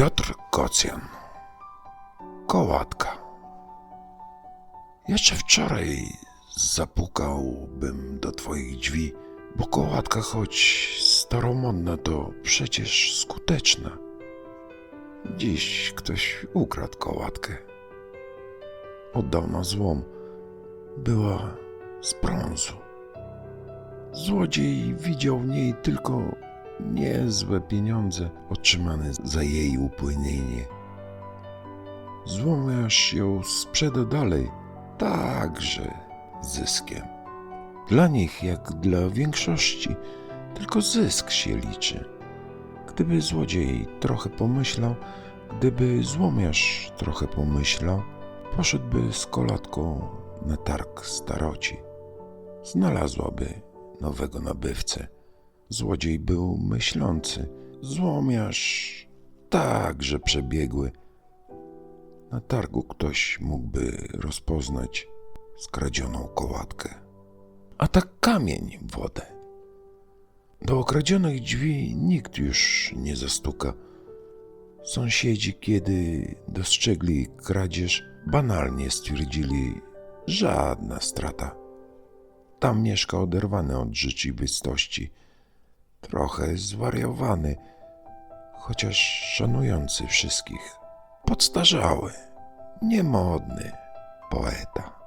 Piotr Kocjan. Kołatka. Jeszcze wczoraj zapukałbym do twoich drzwi, bo kołatka, choć staromodna, to przecież skuteczna. Dziś ktoś ukradł kołatkę. Oddał na złom. Była z brązu. Złodziej widział w niej tylko niezłe pieniądze otrzymane za jej upłynienie. Złomiarz ją sprzeda dalej, także zyskiem. Dla nich, jak dla większości, tylko zysk się liczy. Gdyby złodziej trochę pomyślał, gdyby złomiarz trochę pomyślał, poszedłby z kolatką na targ staroci. Znalazłaby nowego nabywcę. Złodziej był myślący, złomiarz także przebiegły. Na targu ktoś mógłby rozpoznać skradzioną kołatkę, a tak kamień wodę. Do okradzionych drzwi nikt już nie zastuka. Sąsiedzi, kiedy dostrzegli kradzież, banalnie stwierdzili, żadna strata. Tam mieszka oderwany od rzeczywistości, trochę zwariowany, chociaż szanujący wszystkich, podstarzały, niemodny poeta.